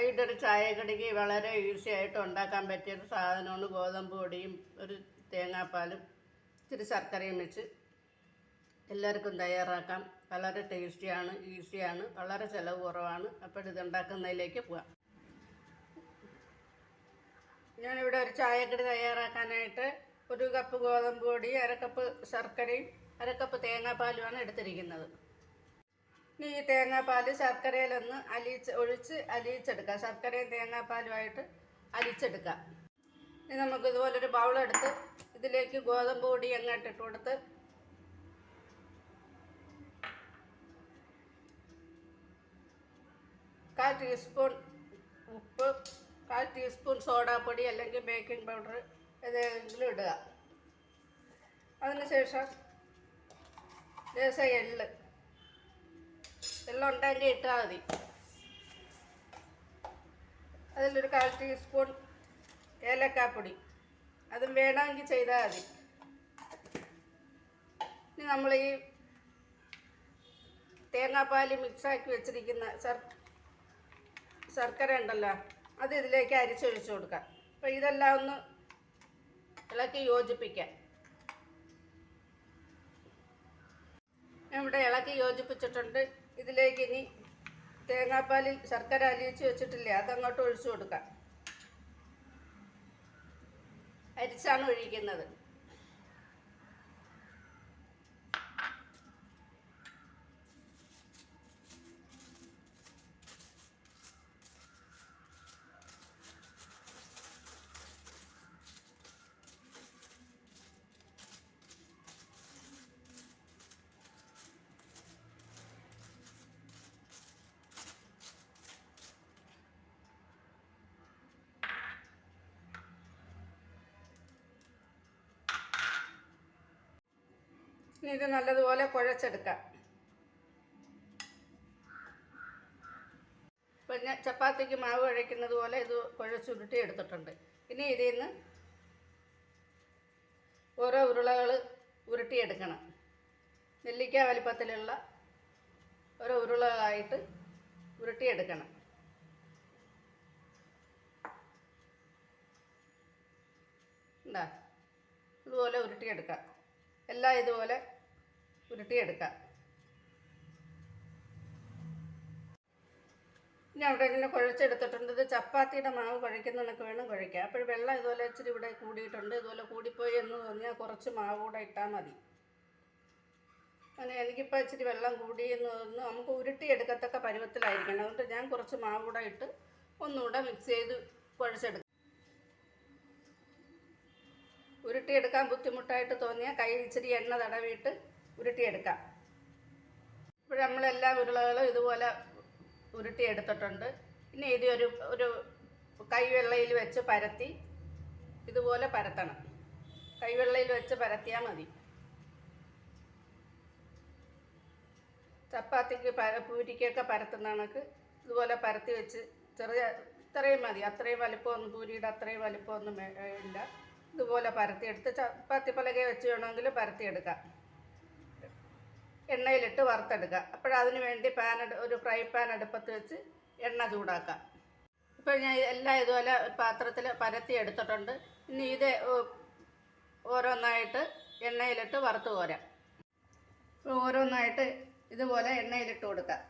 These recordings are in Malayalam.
വൈകിട്ടൊരു ചായക്കടിക്ക് വളരെ ഈസിയായിട്ട് ഉണ്ടാക്കാൻ പറ്റിയൊരു സാധനമാണ് ഗോതമ്പ് പൊടിയും ഒരു തേങ്ങാപ്പാലും ഇച്ചിരി ശർക്കരയും വെച്ച് എല്ലാവർക്കും തയ്യാറാക്കാം. വളരെ ടേസ്റ്റിയാണ് ഈസിയാണ് വളരെ ചിലവ് കുറവാണ്. അപ്പോൾ ഇത് ഉണ്ടാക്കുന്നതിലേക്ക് പോവാം. ഞാനിവിടെ ഒരു ചായക്കടി തയ്യാറാക്കാനായിട്ട് ഒരു കപ്പ് ഗോതമ്പ് പൊടി അരക്കപ്പ് ശർക്കരയും അരക്കപ്പ് തേങ്ങാപ്പാലുമാണ് എടുത്തിരിക്കുന്നത്. ഇനി ഈ തേങ്ങാപ്പാൽ ശർക്കരയിലൊന്ന് അലിയിച്ച് ഒഴിച്ച് അലിയിച്ചെടുക്കാം. ശർക്കരയും തേങ്ങാപ്പാലുമായിട്ട് അലിച്ചെടുക്കാം ഇനി നമുക്ക് ഇതുപോലൊരു ബൗളെടുത്ത് ഇതിലേക്ക് ഗോതമ്പ് പൊടി അങ്ങോട്ട് ഇട്ട് കൊടുത്ത് കാൽ ടീസ്പൂൺ ഉപ്പ് കാൽ ടീസ്പൂൺ സോഡാപ്പൊടി അല്ലെങ്കിൽ ബേക്കിംഗ് പൗഡർ ഏതെങ്കിലും ഇടുക. അതിനുശേഷം ലേശം എള്ള് എല്ലാം ഉണ്ടെങ്കിൽ ഇട്ടാൽ മതി. അതിലൊരു കാൽ ടീസ്പൂൺ ഏലക്കാപ്പൊടി. അതും വേണമെങ്കിൽ ചെയ്താൽ മതി. ഇനി നമ്മൾ ഈ തേങ്ങാപ്പാൽ മിക്സാക്കി വെച്ചിരിക്കുന്ന ശർ ശർക്കര ഉണ്ടല്ലോ അത് ഇതിലേക്ക് അരിച്ചൊഴിച്ചു കൊടുക്കാം. അപ്പോൾ ഇതെല്ലാം ഒന്ന് ഇളക്കി യോജിപ്പിക്കാം. ഇവിടെ ഇളക്കി യോജിപ്പിച്ചിട്ടുണ്ട്. ഇതിലേക്ക് ഇനി തേങ്ങാപ്പാലിൽ ശർക്കര അലിയിച്ച് വെച്ചിട്ടില്ലേ. അതങ്ങോട്ട് ഒഴിച്ചു കൊടുക്കാം. അരിച്ചാണ് ഒഴിക്കുന്നത്. ഇനി ഇത് നല്ലതുപോലെ കുഴച്ചെടുക്കാം. പിന്നെ ചപ്പാത്തിക്ക് മാവ് കുഴയ്ക്കുന്നത് പോലെ ഇത് കുഴച്ചുരുട്ടി എടുത്തിട്ടുണ്ട്. ഇനി ഇതിൽ നിന്ന് ഓരോ ഉരുളകൾ ഉരുട്ടിയെടുക്കണം. നെല്ലിക്ക വലിപ്പത്തിലുള്ള ഓരോ ഉരുളകളായിട്ട് ഉരുട്ടിയെടുക്കണം. ഉണ്ടാ ഇതുപോലെ ഉരുട്ടിയെടുക്കാം. എല്ലാം ഇതുപോലെ ഉരുട്ടിയെടുക്കാം. ഇനി അവിടെ ഇങ്ങനെ കുഴച്ചെടുത്തിട്ടുണ്ട്. ഇത് ചപ്പാത്തിയുടെ മാവ് കുഴയ്ക്കുന്ന കണക്ക് വേണം കുഴയ്ക്കാം അപ്പോൾ വെള്ളം ഇതുപോലെ ഇച്ചിരി ഇവിടെ കൂടിയിട്ടുണ്ട്. ഇതുപോലെ കൂടിപ്പോയി എന്ന് തോന്നിയാൽ കുറച്ച് മാവ് കൂടെ ഇട്ടാൽ മതി. അങ്ങനെ എനിക്കിപ്പോൾ ഇച്ചിരി വെള്ളം കൂടി എന്ന് തോന്നുന്നു നമുക്ക് ഉരുട്ടിയെടുക്കത്തക്ക പരുവത്തിലായിരിക്കണം. അതുകൊണ്ട് ഞാൻ കുറച്ച് മാവ് കൂടെ ഇട്ട് ഒന്നുകൂടെ മിക്സ് ചെയ്ത് കുഴച്ചെടുക്കും. ഉരുട്ടിയെടുക്കാൻ ബുദ്ധിമുട്ടായിട്ട് തോന്നിയാൽ കൈ ഇച്ചിരി എണ്ണ തടവിയിട്ട് ഉരുട്ടിയെടുക്കാം. ഇപ്പോൾ നമ്മളെല്ലാ ഉരുളകളും ഇതുപോലെ ഉരുട്ടിയെടുത്തിട്ടുണ്ട്. ഇനി ഇത് ഒരു ഒരു കൈവെള്ളയിൽ വെച്ച് പരത്തി ഇതുപോലെ പരത്തണം. കൈവെള്ളയിൽ വെച്ച് പരത്തിയാൽ മതി. ചപ്പാത്തിക്ക് പര പൂരിക്കൊക്കെ പരത്തുന്ന കണക്ക് ഇതുപോലെ പരത്തി വെച്ച് ചെറിയ ഇത്രയും മതി. അത്രയും വലിപ്പമൊന്നും പൂരിയുടെ അത്രയും വലിപ്പമൊന്നും ഇല്ല ഇതുപോലെ പരത്തിയെടുത്ത് ചപ്പാത്തി പലകയെ വെച്ച് വേണമെങ്കിൽ പരത്തിയെടുക്കാം എണ്ണയിലിട്ട് വറുത്തെടുക്കാം. അപ്പോഴതിന് വേണ്ടി പാൻ ഒരു ഫ്രൈ പാൻ അടുപ്പത്ത് വെച്ച് എണ്ണ ചൂടാക്കാം. ഇപ്പോൾ ഞാൻ എല്ലാം ഇതുപോലെ പാത്രത്തിൽ പരത്തി എടുത്തിട്ടുണ്ട്. ഇനി ഇത് ഓരോന്നായിട്ട് എണ്ണയിലിട്ട് വറുത്ത് ഇപ്പോൾ ഓരോന്നായിട്ട് ഇതുപോലെ എണ്ണയിലിട്ട് കൊടുക്കാം.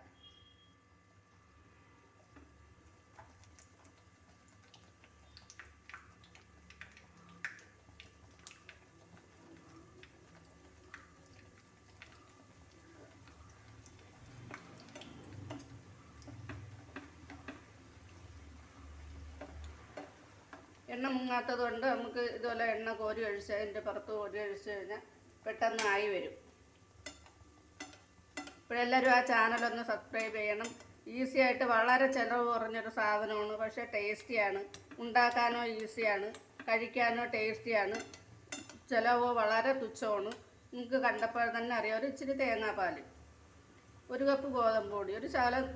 എണ്ണ മുങ്ങാത്തത് കൊണ്ട് നമുക്ക് ഇതുപോലെ എണ്ണ കോരി ഒഴിച്ച് അതിന്റെ പുറത്ത് കോരി ഒഴിച്ച് കഴിഞ്ഞാൽ പെട്ടെന്ന് ആയി വരും. ഇപ്പോഴെല്ലാവരും ആ ചാനലൊന്ന് സബ്സ്ക്രൈബ് ചെയ്യണം. ഈസി ആയിട്ട് വളരെ ചിലവ് കുറഞ്ഞൊരു സാധനമാണ്. പക്ഷേ ടേസ്റ്റിയാണ്. ഉണ്ടാക്കാനോ ഈസിയാണ് കഴിക്കാനോ ടേസ്റ്റിയാണ് ചിലവ് വളരെ തുച്ഛമാണ്. നിങ്ങൾക്ക് കണ്ടപ്പോൾ തന്നെ അറിയാം. ഒരു ഇച്ചിരി തേങ്ങാപ്പാൽ ഒരു കപ്പ് ഗോതമ്പ് പൊടി ഒരു ശകലം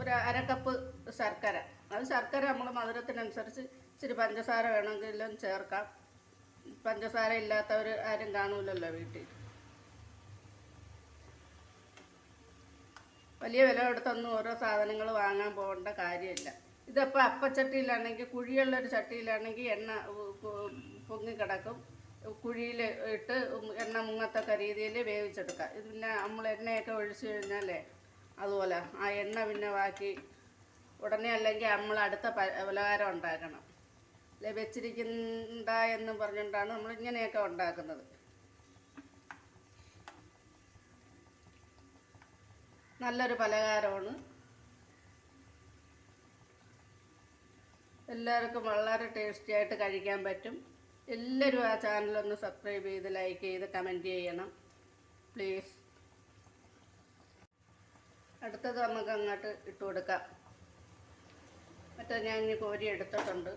ഒരു അര കപ്പ് ശർക്കര. അത് ശർക്കര നമ്മൾ മധുരത്തിനനുസരിച്ച് ഇച്ചിരി പഞ്ചസാര വേണമെങ്കിലും ചേർക്കാം. പഞ്ചസാര ഇല്ലാത്തവർ ആരും കാണൂലല്ലോ വീട്ടിൽ. വലിയ വില കൊടുത്തൊന്നും ഓരോ സാധനങ്ങൾ വാങ്ങാൻ പോകേണ്ട കാര്യമില്ല. ഇതിപ്പോൾ അപ്പച്ചട്ടിയിലാണെങ്കിൽ കുഴിയുള്ളൊരു ചട്ടിയിലാണെങ്കിൽ എണ്ണ പൊങ്ങിക്കിടക്കും. കുഴിയിൽ ഇട്ട് എണ്ണ മുങ്ങത്തക്ക രീതിയിൽ വേവിച്ചെടുക്കാം. ഇത് പിന്നെ നമ്മൾ എണ്ണയൊക്കെ ഒഴിച്ചു കഴിഞ്ഞാലേ അതുപോലെ ആ എണ്ണ പിന്നെ ബാക്കി ഉടനെ അല്ലെങ്കിൽ നമ്മൾ അടുത്ത പലഹാരം ഉണ്ടാക്കണം. അല്ലെ? വെച്ചിരിക്കണ്ട എന്ന് പറഞ്ഞുകൊണ്ടാണ് നമ്മൾ ഇങ്ങനെയൊക്കെ ഉണ്ടാക്കുന്നത്. നല്ലൊരു പലഹാരമാണ്. എല്ലാവർക്കും വളരെ ടേസ്റ്റി ആയിട്ട് കഴിക്കാൻ പറ്റും. എല്ലാവരും ആ ചാനലൊന്ന് സബ്സ്ക്രൈബ് ചെയ്ത് ലൈക്ക് ചെയ്ത് കമന്റ് ചെയ്യണം. പ്ലീസ് അടുത്തത് നമുക്ക് അങ്ങോട്ട് ഇട്ട് കൊടുക്കാം മറ്റേ ഞാൻ ഇനി കോരി എടുത്തിട്ടുണ്ട്.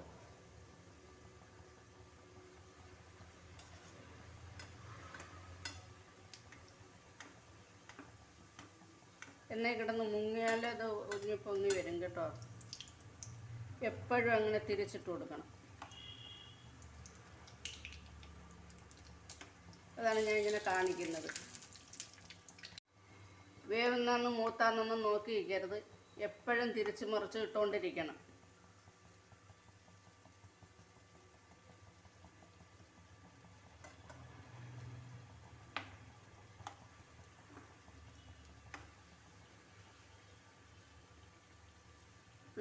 എണ്ണ കിടന്ന് മുങ്ങിയാലേ അത് ഒഞ്ഞി പൊങ്ങി വരും കേട്ടോ. എപ്പോഴും അങ്ങനെ തിരിച്ചിട്ട് കൊടുക്കണം. അതാണ് ഞാൻ ഇങ്ങനെ കാണിക്കുന്നത്. വേവുന്നൊന്നും മൂത്താന്നൊന്നും നോക്കി ഇരിക്കരുത് എപ്പോഴും തിരിച്ച് മറിച്ച് ഇട്ടുകൊണ്ടിരിക്കണം.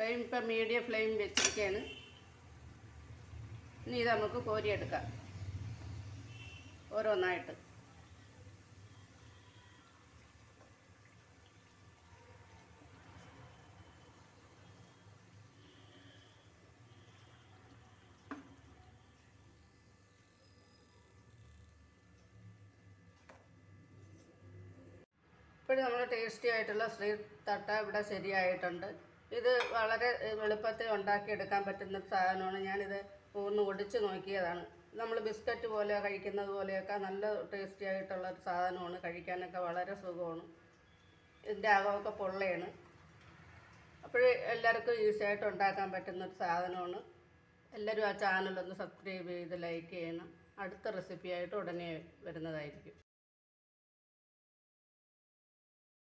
ഫ്ലെയിം ഇപ്പം മീഡിയം ഫ്ലെയിം വെച്ചിരിക്കുകയാണ് ഇനി ഇത് നമുക്ക് കോരിയെടുക്കാം. ഓരോന്നായിട്ട്. ഇപ്പോഴും നമ്മൾ ടേസ്റ്റി ആയിട്ടുള്ള ശ്രീ തട്ട ഇവിടെ ശരിയായിട്ടുണ്ട്. ഇത് വളരെ എളുപ്പത്തിൽ ഉണ്ടാക്കിയെടുക്കാൻ പറ്റുന്ന സാധനമാണ്. ഞാനിത് ഒന്ന് ഒടിച്ച് നോക്കിയതാണ്. നമ്മൾ ബിസ്ക്കറ്റ് പോലെ കഴിക്കുന്നത് പോലെയൊക്കെ നല്ല ടേസ്റ്റി ആയിട്ടുള്ള ഒരു സാധനമാണ്. കഴിക്കാനൊക്കെ വളരെ സുഖമാണ്. ഇതിന്റെ അകമൊക്കെ പൊള്ളയാണ്. അപ്പോൾ എല്ലാവർക്കും ഈസി ആയിട്ട് ഉണ്ടാക്കാൻ പറ്റുന്ന ഒരു സാധനമാണ്. എല്ലാവരും ആ ചാനലൊന്ന് സബ്സ്ക്രൈബ് ചെയ്ത് ലൈക്ക് ചെയ്യണം. അടുത്ത റെസിപ്പിയായിട്ട് ഉടനെ വരുന്നതായിരിക്കും.